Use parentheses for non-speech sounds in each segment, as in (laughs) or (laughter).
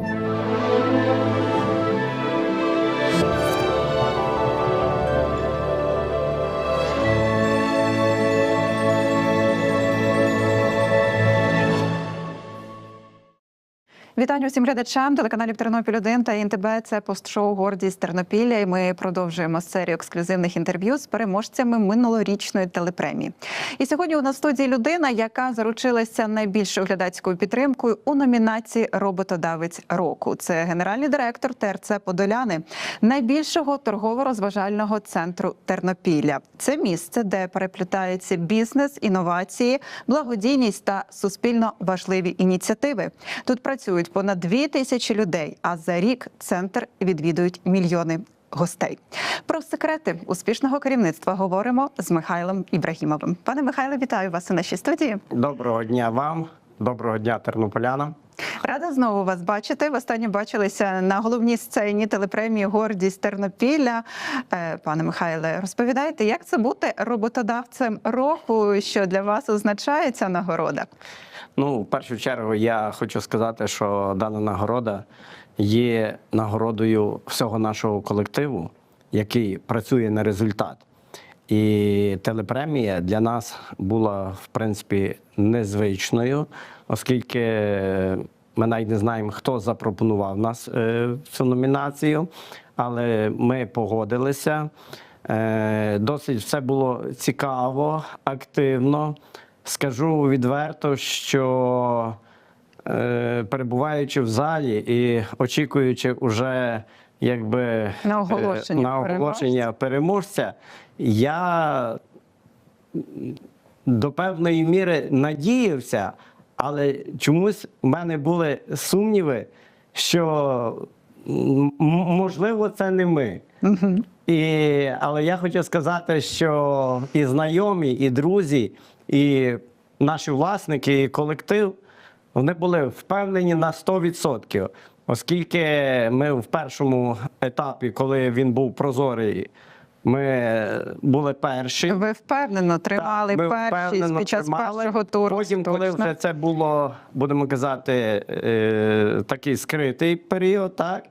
Bye. Вітання усім глядачам телеканалів Тернопіль 1 та ІНТБ. Це постшоу Гордість Тернопілля. І ми продовжуємо серію ексклюзивних інтерв'ю з переможцями минулорічної телепремії. І сьогодні у нас в студії людина, яка заручилася найбільшою глядацькою підтримкою у номінації Роботодавець року. Це генеральний директор ТРЦ Подоляни, найбільшого торгово-розважального центру Тернопілля. Це місце, де переплітаються бізнес, інновації, благодійність та суспільно важливі ініціативи. Тут працюють понад дві тисячі людей. А за рік центр відвідують мільйони гостей. Про секрети успішного керівництва говоримо з Михайлом Ібрагімовим. Пане Михайле, вітаю вас у нашій студії. Доброго дня вам, доброго дня тернополянам. Рада знову вас бачити. Востаннє бачилися на головній сцені телепремії Гордість Тернопілля. Е, Пане Михайле, розповідайте, як це бути роботодавцем року? Що для вас означає ця нагорода? Ну, в першу чергу, я хочу сказати, що дана нагорода є нагородою всього нашого колективу, який працює на результат. І телепремія для нас була в принципі незвичною, оскільки ми навіть не знаємо, хто запропонував нас е, цю номінацію, але ми погодилися. Е, Досить все було цікаво, активно. Скажу відверто, що е, перебуваючи в залі і очікуючи уже якби На оголошення е, на оголошення переможця, я до певної міри надіявся, але чомусь в мене були сумніви, що можливо це не ми. І, але я хочу сказати, що і знайомі, і друзі, і наші власники, і колектив вони були впевнені на 100%. Оскільки ми в першому етапі, коли він був прозорий, ми були перші. Ви впевнено тримали Так, ми першість впевнено під час тримали. першого туру. Потім, коли точно. вже це було, будемо казати, е, такий скритий період, так.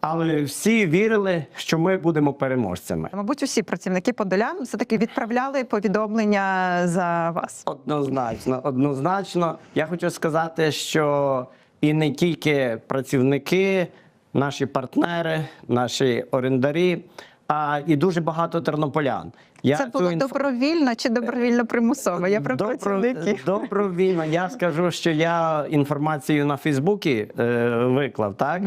Але всі вірили, що ми будемо переможцями. Мабуть, усі працівники Подолян все таки відправляли повідомлення за вас. Однозначно, однозначно. Я хочу сказати, що і не тільки працівники, наші партнери, наші орендарі, а і дуже багато тернополян. Я Це було інф- добровільно чи добровільно примусово? Я про Добро- працівників. (laughs) Добровільно. Я скажу, що я інформацію на Фейсбуці е, виклав, так?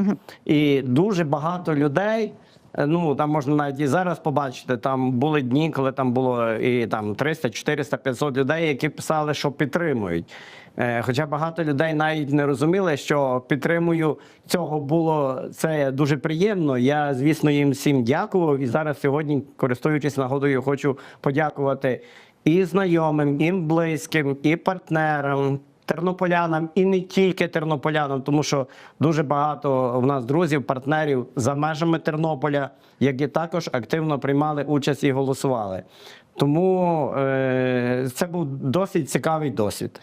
І дуже багато людей. Е, Ну, там можна навіть і зараз побачити. Там були дні, коли там було і там 300, 400, 500 людей, які писали, що підтримують. Е, Хоча багато людей навіть не розуміли, що підтримую цього було це дуже приємно. Я, звісно, їм всім дякував. І зараз сьогодні, користуючись нагодою, хочу подякувати і знайомим, і близьким, і партнерам. Тернополянам і не тільки тернополянам, тому що дуже багато в нас друзів, партнерів за межами Тернополя, які також активно приймали участь і голосували. Тому е, це був досить цікавий досвід.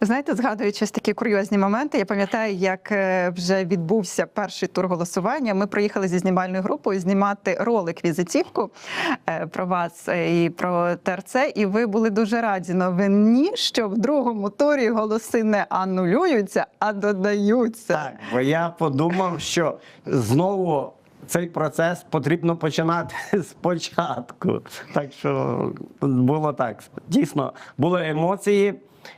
Ви знаєте, згадуючи такі курйозні моменти, я пам'ятаю, як е, вже відбувся перший тур голосування. Ми приїхали зі знімальною групою знімати ролик візитівку е, про вас е, і про ТРЦ. І ви були дуже раді новині, що в другому турі голоси не анулюються, а додаються. Так, бо я подумав, що знову цей процес потрібно починати (laughs) спочатку. Так що було так. Дійсно, були емоції.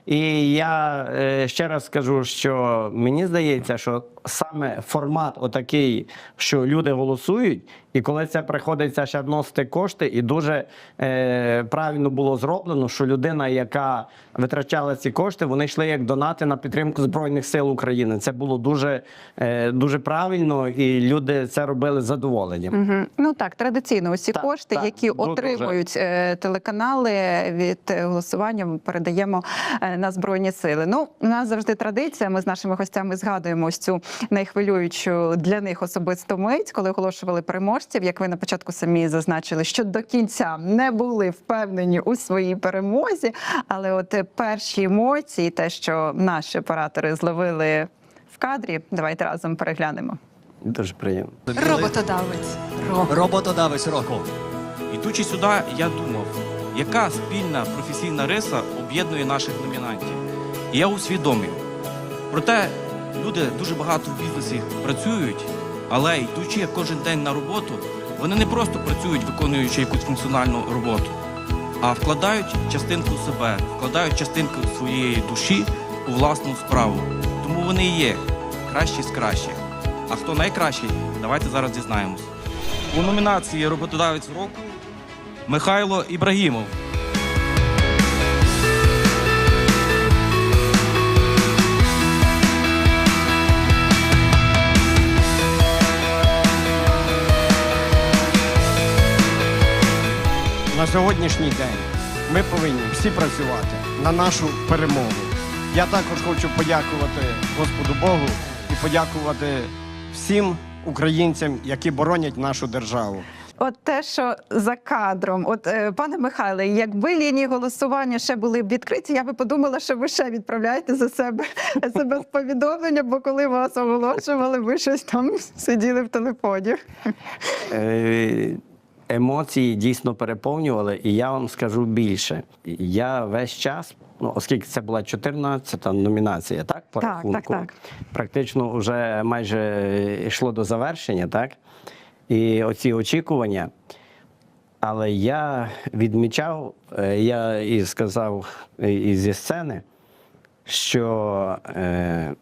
І я е, ще раз скажу, що мені здається, що саме формат отакий, що люди голосують, і коли це приходиться ще вносити кошти, і дуже е, правильно було зроблено, що людина, яка витрачала ці кошти, вони йшли як донати на підтримку Збройних сил України. Це було дуже, е, дуже правильно, і люди це робили з задоволенням. Мгм. Ну так, традиційно усі Так, кошти, так, які дуже. отримують е, телеканали від е, голосування, ми передаємо е, на збройні сили. Ну, у нас завжди традиція. Ми з нашими гостями згадуємо ось цю найхвилюючу для них особисту мить, коли оголошували переможців. Як ви на початку самі зазначили, що до кінця не були впевнені у своїй перемозі, але от перші емоції, те, що наші оператори зловили в кадрі. Давайте разом переглянемо. Дуже приємно. Роботодавець. Ро. Роботодавець року. Ідучи сюди, я думав, яка спільна професійна риса об'єднує наших номінантів. І я усвідомив. Проте люди дуже багато в бізнесі працюють, але йдучи кожен день на роботу, вони не просто працюють, виконуючи якусь функціональну роботу, а вкладають частинку себе, вкладають частинку своєї душі у власну справу. Тому вони і є кращі з кращих. А хто найкращий, давайте зараз дізнаємось. У номінації Роботодавець року Михайло Ібрагімов. На сьогоднішній день ми повинні всі працювати на нашу перемогу. Я також хочу подякувати Господу Богу і подякувати всім українцям, які боронять нашу державу. От те, що за кадром, от е, пане Михайле, якби лінії голосування ще були б відкриті, я би подумала, що ви ще відправляєте за себе (laughs) себе з повідомлення, бо коли вас оголошували, ви щось там (laughs) сиділи в телефоні. Емоції дійсно переповнювали, і я вам скажу більше. Я весь час, ну оскільки це була 14-та номінація, так? По Так, рахунку, так, так. Практично вже майже йшло до завершення, так? І оці очікування. Але я відмічав, е, я і сказав і зі сцени, що е,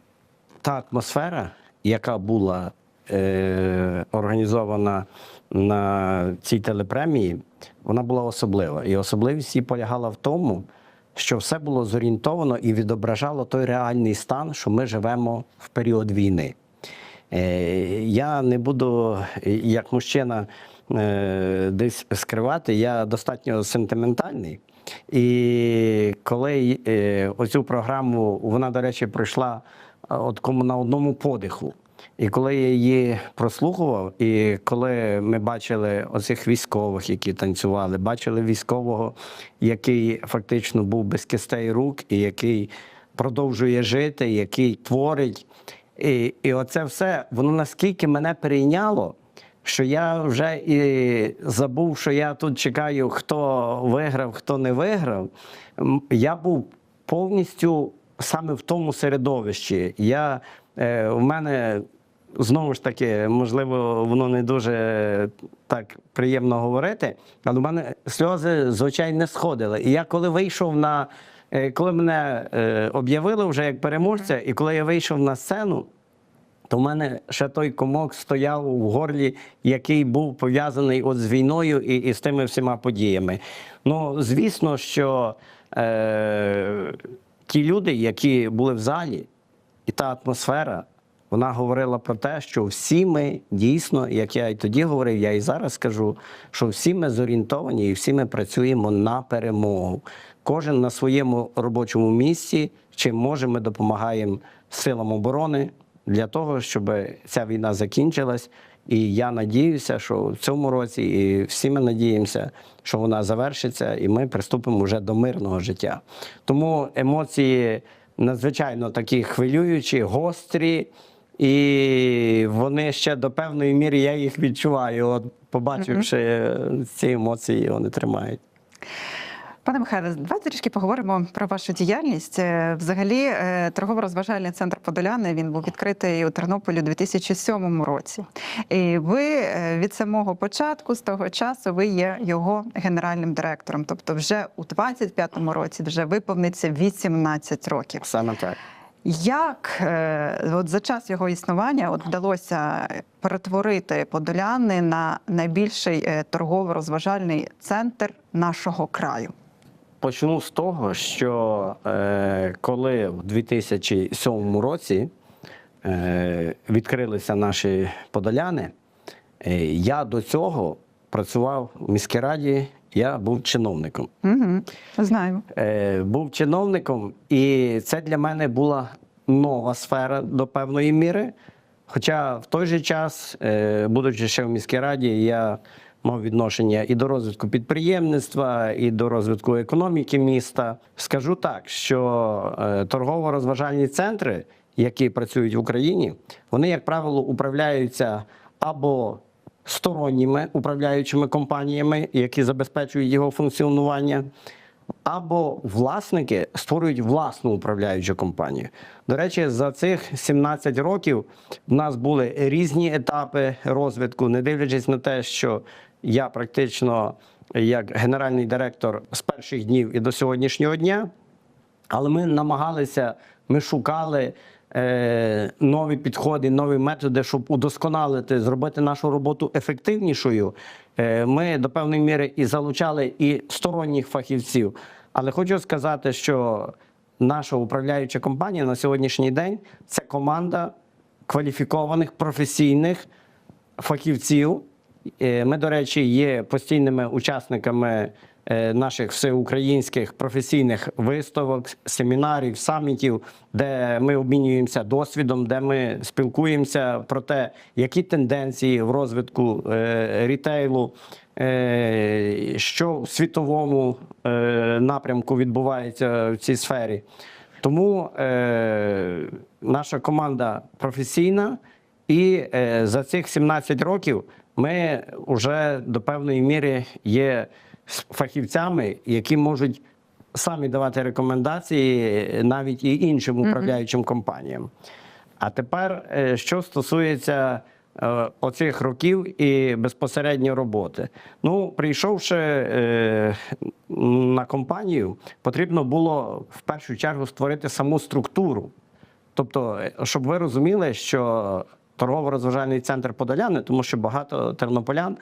та атмосфера, яка була е, організована на цій телепремії, вона була особлива. І особливість її полягала в тому, що все було зорієнтовано і відображало той реальний стан, що ми живемо в період війни. Е, Я не буду як мужчина е, десь скривати, я достатньо сентиментальний. І коли е, оцю програму, вона, до речі, пройшла от кому на одному подиху. І коли я її прослухував, і коли ми бачили оцих військових, які танцювали, бачили військового, який фактично був без кистей рук, і який продовжує жити, який творить. І, і оце все, воно наскільки мене перейняло, що я вже і забув, що я тут чекаю, хто виграв, хто не виграв. Я був повністю саме в тому середовищі. Я, е, в мене знову ж таки, можливо, воно не дуже так приємно говорити, але в мене сльози з очей не сходили. І я коли вийшов на. е, Коли мене е, об'явили вже як переможця, і коли я вийшов на сцену, то в мене ще той комок стояв у горлі, який був пов'язаний от з війною і, і з тими всіма подіями. Ну, звісно, що е, ті люди, які були в залі, і та атмосфера, вона говорила про те, що всі ми дійсно, як я і тоді говорив, я і зараз скажу, що всі ми зорієнтовані і всі ми працюємо на перемогу. Кожен на своєму робочому місці, чим можемо, ми допомагаємо силам оборони для того, щоб ця війна закінчилась. І я надіюся, що в цьому році, і всі ми надіємося, що вона завершиться, і ми приступимо вже до мирного життя. Тому емоції надзвичайно такі хвилюючі, гострі, і вони ще до певної міри я їх відчуваю. От побачивши ці емоції, вони тримають. Пане Михайле, давайте трішки поговоримо про вашу діяльність. Е, Взагалі, е, торгово-розважальний центр Подоляни він був відкритий у Тернополі у 2007 році. І ви е, від самого початку, з того часу, ви є його генеральним директором. Тобто, вже у 25-му році вже виповниться 18 років. Саме так. Як е, от за час його існування от вдалося перетворити Подоляни на найбільший е, торгово-розважальний центр нашого краю? Почну з того, що е, коли в 2007 році відкрилися наші подоляни, я до цього працював в міській раді, я був чиновником. Угу, знаємо. Е, був чиновником, і це для мене була нова сфера до певної міри. Хоча в той же час, е, будучи ще в міській раді, я мав відношення і до розвитку підприємництва, і до розвитку економіки міста. Скажу так, що е, торгово-розважальні центри, які працюють в Україні, вони, як правило, управляються або сторонніми управляючими компаніями, які забезпечують його функціонування, або власники створюють власну управляючу компанію. До речі, за цих 17 років в нас були різні етапи розвитку, не дивлячись на те, що я практично як генеральний директор з перших днів і до сьогоднішнього дня. Але ми намагалися, ми шукали нові підходи, нові методи, щоб удосконалити, зробити нашу роботу ефективнішою. Е, ми до певної міри і залучали і сторонніх фахівців. Але хочу сказати, що наша управляюча компанія на сьогоднішній день це команда кваліфікованих професійних фахівців. Е, Ми, до речі, є постійними учасниками е, наших всеукраїнських професійних виставок, семінарів, самітів, де ми обмінюємося досвідом, де ми спілкуємося про те, які тенденції в розвитку е, рітейлу, е, що в світовому е, напрямку відбувається в цій сфері. Тому е, наша команда професійна, і е, за цих 17 років ми вже до певної міри є с- фахівцями, які можуть самі давати рекомендації навіть і іншим управляючим компаніям. А тепер, е, що стосується е, оцих років і безпосередньо роботи. Ну, прийшовши е, на компанію, потрібно було в першу чергу створити саму структуру. Тобто, щоб ви розуміли, що торгово-розважальний центр Подоляни, тому що багато тернополян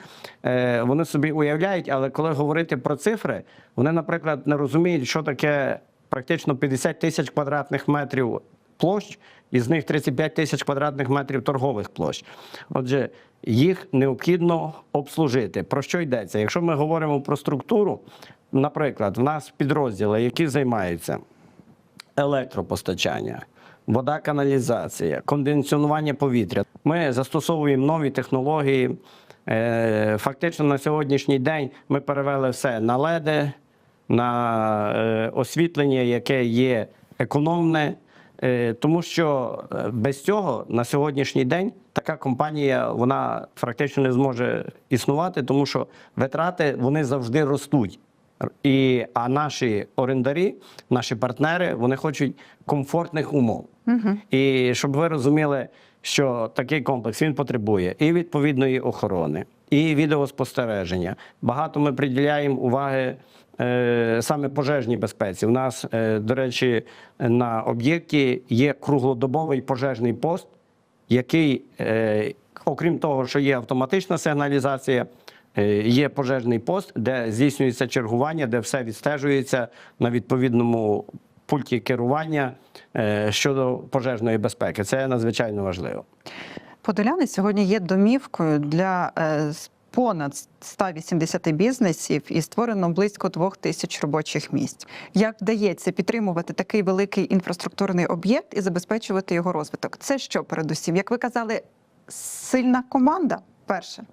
е, вони собі уявляють, але коли говорити про цифри, вони, наприклад, не розуміють, що таке практично 50 тисяч квадратних метрів площ, із них 35 тисяч квадратних метрів торгових площ. Отже, їх необхідно обслужити. Про що йдеться? Якщо ми говоримо про структуру, наприклад, в нас підрозділи, які займаються електропостачання, вода, каналізація, кондиціонування повітря. Ми застосовуємо нові технології. Е, Фактично на сьогоднішній день ми перевели все на леди, на е, освітлення, яке є економне. Е, Тому що без цього на сьогоднішній день така компанія вона практично не зможе існувати, тому що витрати вони завжди ростуть. І, а наші орендарі, наші партнери, вони хочуть комфортних умов. І щоб ви розуміли, що такий комплекс він потребує і відповідної охорони, і відеоспостереження. Багато ми приділяємо уваги е, саме пожежній безпеці. У нас, е, до речі, на об'єкті є круглодобовий пожежний пост, який, е, окрім того, що є автоматична сигналізація, є пожежний пост, де здійснюється чергування, де все відстежується на відповідному пульті керування е, щодо пожежної безпеки. Це надзвичайно важливо. Подоляни сьогодні є домівкою для е, понад 180 бізнесів і створено близько двох тисяч робочих місць. Як вдається підтримувати такий великий інфраструктурний об'єкт і забезпечувати його розвиток? Це що передусім? Як ви казали, сильна команда? Перше.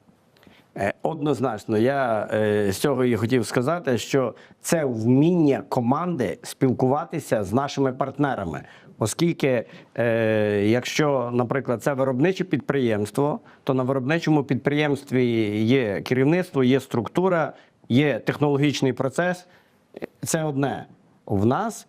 Е, Однозначно, я е, з цього і хотів сказати, що це вміння команди спілкуватися з нашими партнерами. Оскільки, е, якщо, наприклад, це виробниче підприємство, то на виробничому підприємстві є керівництво, є структура, є технологічний процес. Це одне. В нас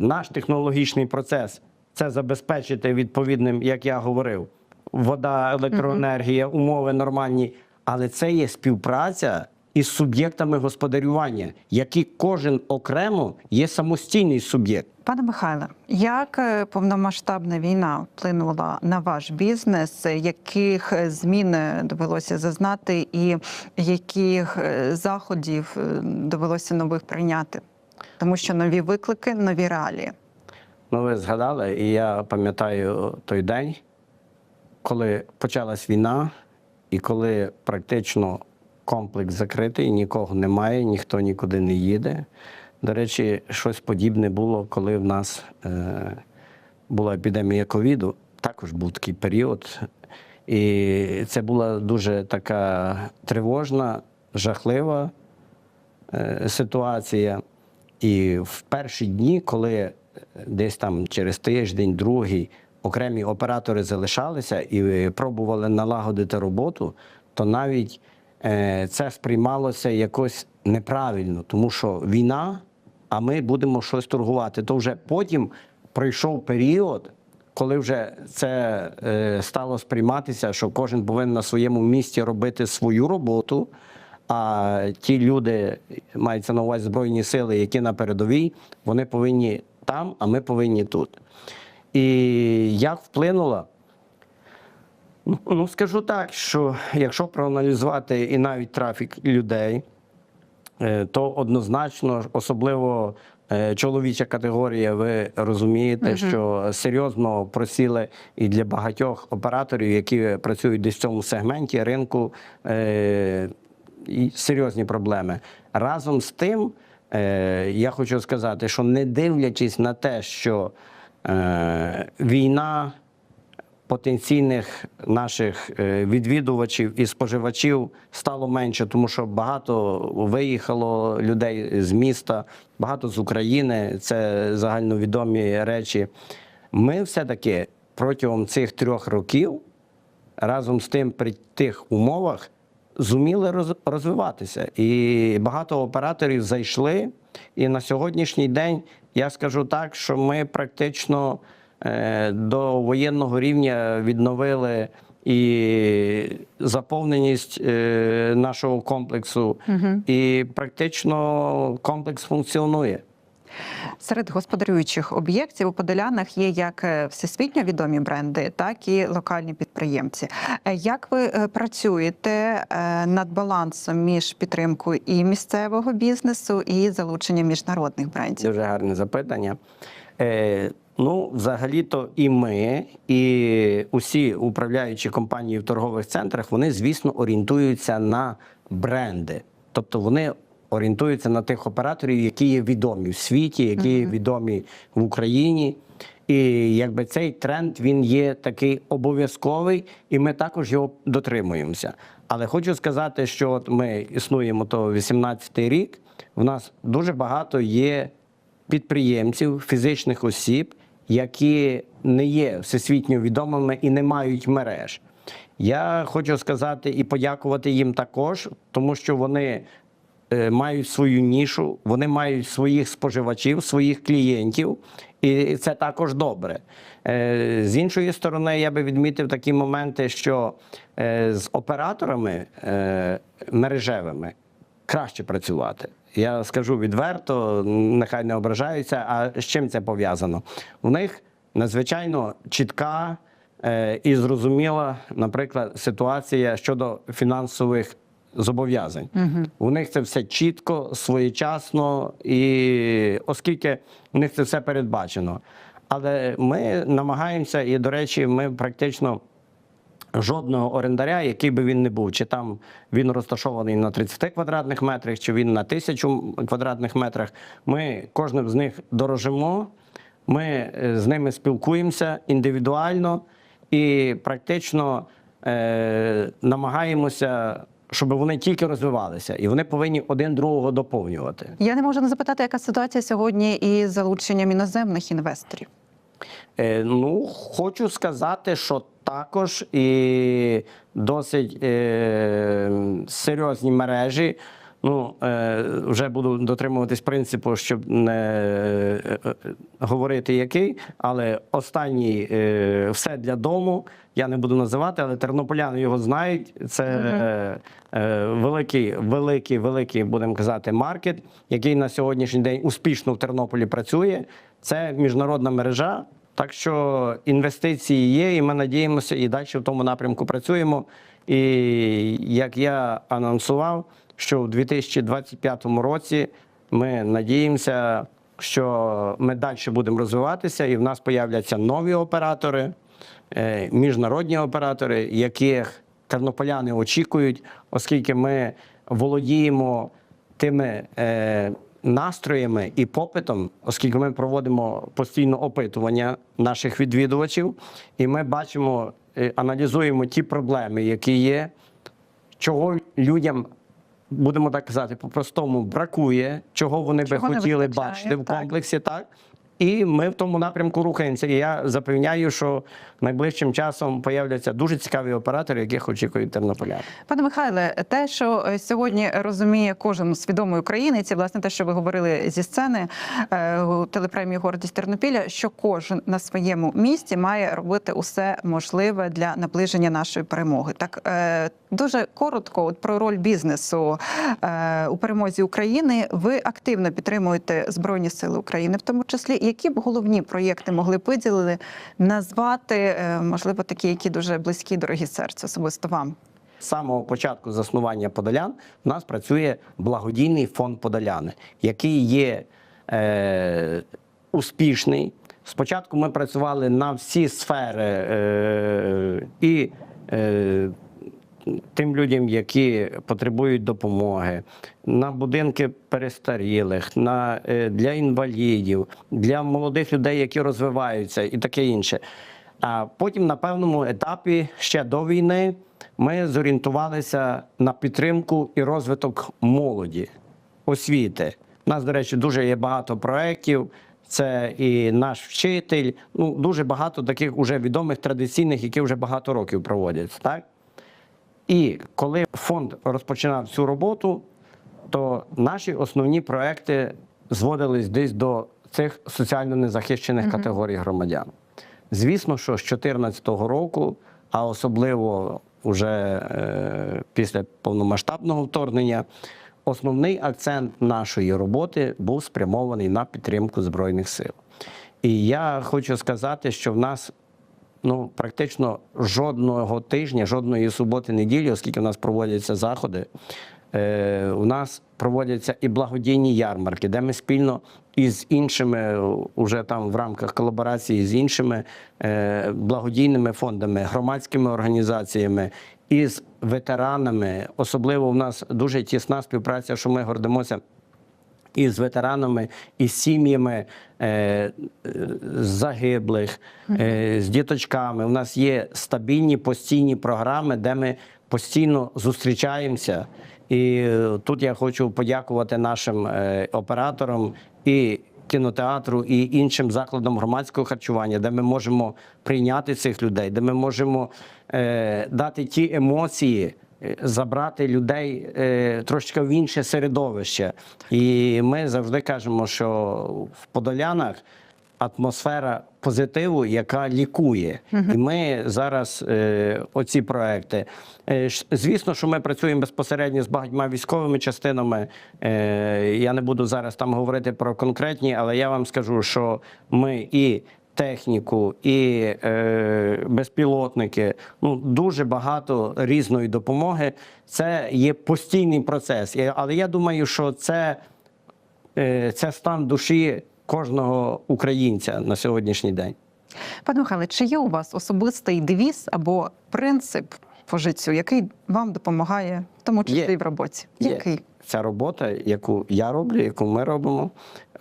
наш технологічний процес це забезпечити відповідним, як я говорив, вода, електроенергія, умови нормальні. Але це є співпраця із суб'єктами господарювання, які кожен окремо є самостійний суб'єкт. Пане Михайле, як е, повномасштабна війна вплинула на ваш бізнес? Яких е, змін е, довелося зазнати, і яких заходів довелося нових прийняти? Тому що нові виклики, нові реалії. Ну, ви згадали, і я пам'ятаю той день, коли почалась війна, і коли практично комплекс закритий, нікого немає, ніхто нікуди не їде. До речі, щось подібне було, коли в нас е, була епідемія ковіду. Також був такий період. І це була дуже така тривожна, жахлива е, ситуація. І в перші дні, коли десь там через тиждень, другий окремі оператори залишалися і е, пробували налагодити роботу, то навіть е, це сприймалося якось неправильно, тому що війна, а ми будемо щось торгувати. То вже потім пройшов період, коли вже це е, стало сприйматися, що кожен повинен на своєму місці робити свою роботу. А ті люди, мається на увазі Збройні сили, які на передовій, вони повинні там, а ми повинні тут. І як вплинуло? Ну, скажу так, що якщо проаналізувати і навіть трафік людей, е, то однозначно, особливо е, чоловіча категорія, ви розумієте, що серйозно просіли і для багатьох операторів, які працюють десь в цьому сегменті ринку, е, і серйозні проблеми. Разом з тим, я хочу сказати, що не дивлячись на те, що війна потенційних наших е, відвідувачів і споживачів стало менше, тому що багато виїхало людей з міста, багато з України. Це загальновідомі речі. Ми все-таки протягом цих трьох років разом з тим при тих умовах зуміли роз- розвиватися. І багато операторів зайшли. І на сьогоднішній день я скажу так, що ми практично е, до воєнного рівня відновили і заповненість е, нашого комплексу, і практично комплекс функціонує. Серед господарюючих об'єктів у Подолянах є як е, всесвітньо відомі бренди, так і локальні підприємці. Е, Як ви е, працюєте над балансом між підтримкою і місцевого бізнесу і залученням міжнародних брендів? Дуже гарне запитання. Ну, взагалі-то і ми, і усі управляючі компанії в торгових центрах, вони, звісно, орієнтуються на бренди. Тобто вони орієнтуються на тих операторів, які є відомі в світі, які є відомі в Україні. І якби цей тренд він є такий обов'язковий, і ми також його дотримуємося. Але хочу сказати, що от ми існуємо то 18-й рік. В нас дуже багато є підприємців, фізичних осіб, які не є всесвітньо відомими і не мають мереж. Я хочу сказати і подякувати їм також, тому що вони мають свою нішу, вони мають своїх споживачів, своїх клієнтів, і це також добре. Е, З іншої сторони, я би відмітив такі моменти, що е, з операторами е, мережевими краще працювати. Я скажу відверто, нехай не ображаються. А з чим це пов'язано? У них надзвичайно чітка е, і зрозуміла, наприклад, ситуація щодо фінансових зобов'язань. У них це все чітко, своєчасно, і оскільки у них це все передбачено. Але ми намагаємося, і, до речі, ми практично жодного орендаря, який би він не був, чи там він розташований на 30 квадратних метрах, чи він на 1000 квадратних метрах. Ми кожним з них дорожимо, ми е, з ними спілкуємося індивідуально і практично е, намагаємося, щоб вони тільки розвивалися, і вони повинні один другого доповнювати. Я не можу не запитати, яка ситуація сьогодні із залученням іноземних інвесторів. Е, ну, хочу сказати, що також і досить е, серйозні мережі. Ну, е, вже буду дотримуватись принципу, щоб не е, е, говорити який, але останній все для дому. Я не буду називати, але тернополяни його знають. Це е, е, великий, великий, великий, будемо казати, маркет, який на сьогоднішній день успішно в Тернополі працює. Це міжнародна мережа. Так що інвестиції є, і ми надіємося і далі в тому напрямку працюємо. І як я анонсував, що в 2025 році ми надіємося, що ми далі будемо розвиватися, і в нас появляться нові оператори, е, міжнародні оператори, яких тернополяни очікують, оскільки ми володіємо тими е, настроями і попитом, оскільки ми проводимо постійно опитування наших відвідувачів, і ми бачимо, е, аналізуємо ті проблеми, які є, чого людям. Будемо так казати, по-простому бракує, чого вони Чого би хотіли вистачає, бачити в так. комплексі, так? І ми в тому напрямку рухаємося. І я запевняю, що найближчим часом появляться дуже цікаві оператори, яких очікують тернополяни. Пане Михайле, те, що е, сьогодні розуміє кожен свідомий українець, і власне те, що ви говорили зі сцени е, телепремії Гордість Тернопіля, що кожен на своєму місці має робити усе можливе для наближення нашої перемоги. Так е, дуже коротко, от про роль бізнесу у перемозі України. Ви активно підтримуєте Збройні Сили України, в тому числі, які б головні проєкти могли б виділили назвати, е, можливо, такі, які дуже близькі, дорогі серцю, особисто вам. З самого початку заснування Подолян у нас працює благодійний фонд Подоляни, який є е, успішний. Спочатку ми працювали на всі сфери е, і е, тим людям, які потребують допомоги, на будинки перестарілих, на, е, для інвалідів, для молодих людей, які розвиваються, і таке інше. А потім на певному етапі ще до війни ми зорієнтувалися на підтримку і розвиток молоді, освіти. У нас, до речі, дуже є багато проєктів. Це і наш вчитель, ну дуже багато таких уже відомих традиційних, які вже багато років проводяться. Так? І коли фонд розпочинав цю роботу, то наші основні проекти зводились десь до цих соціально незахищених категорій громадян. Звісно, що з 2014 року, а особливо вже е, після повномасштабного вторгнення, основний акцент нашої роботи був спрямований на підтримку Збройних сил. І я хочу сказати, що в нас ну, практично жодного тижня, жодної суботи, неділі, оскільки в нас проводяться заходи, е, у нас проводяться і благодійні ярмарки, де ми спільно із іншими, уже там в рамках колаборації з іншими е, благодійними фондами, громадськими організаціями. Із ветеранами, особливо в нас дуже тісна співпраця, що ми гордимося і з ветеранами, і з сім'ями е, е, загиблих, е, з діточками. У нас є стабільні постійні програми, де ми постійно зустрічаємося. І тут я хочу подякувати нашим операторам і кінотеатру і іншим закладам громадського харчування, де ми можемо прийняти цих людей, де ми можемо дати ті емоції, забрати людей е, трошки в інше середовище. І ми завжди кажемо, що в Подолянах атмосфера позитиву, яка лікує. І ми зараз е, оці проекти. Е, звісно, що ми працюємо безпосередньо з багатьма військовими частинами. Е, я не буду зараз там говорити про конкретні, але я вам скажу, що ми і техніку, і е, безпілотники. Ну дуже багато різної допомоги. Це є постійний процес. Але я думаю, що це, е, це стан душі кожного українця на сьогоднішній день. Пане Михайле, чи є у вас особистий девіз або принцип по життю, який вам допомагає, в тому числі Є. і в роботі? Є. Який? Ця робота, яку я роблю, яку ми робимо,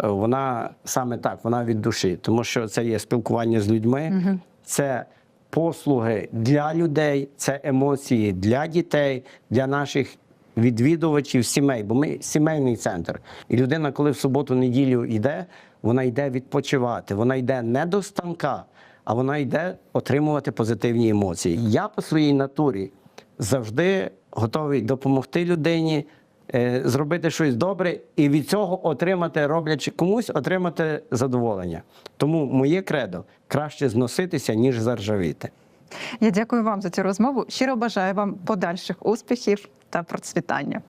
е, вона саме так, вона від душі, тому що це є спілкування з людьми, це послуги для людей, це емоції для дітей, для наших відвідувачів сімей, бо ми сімейний центр. І людина, коли в суботу-неділю йде, вона йде відпочивати, вона йде не до станка, а вона йде отримувати позитивні емоції. Я по своїй натурі завжди готовий допомогти людині, зробити щось добре і від цього отримати, роблячи комусь, отримати задоволення. Тому моє кредо краще зноситися, ніж заржавіти. Я дякую вам за цю розмову. Щиро бажаю вам подальших успіхів та процвітання.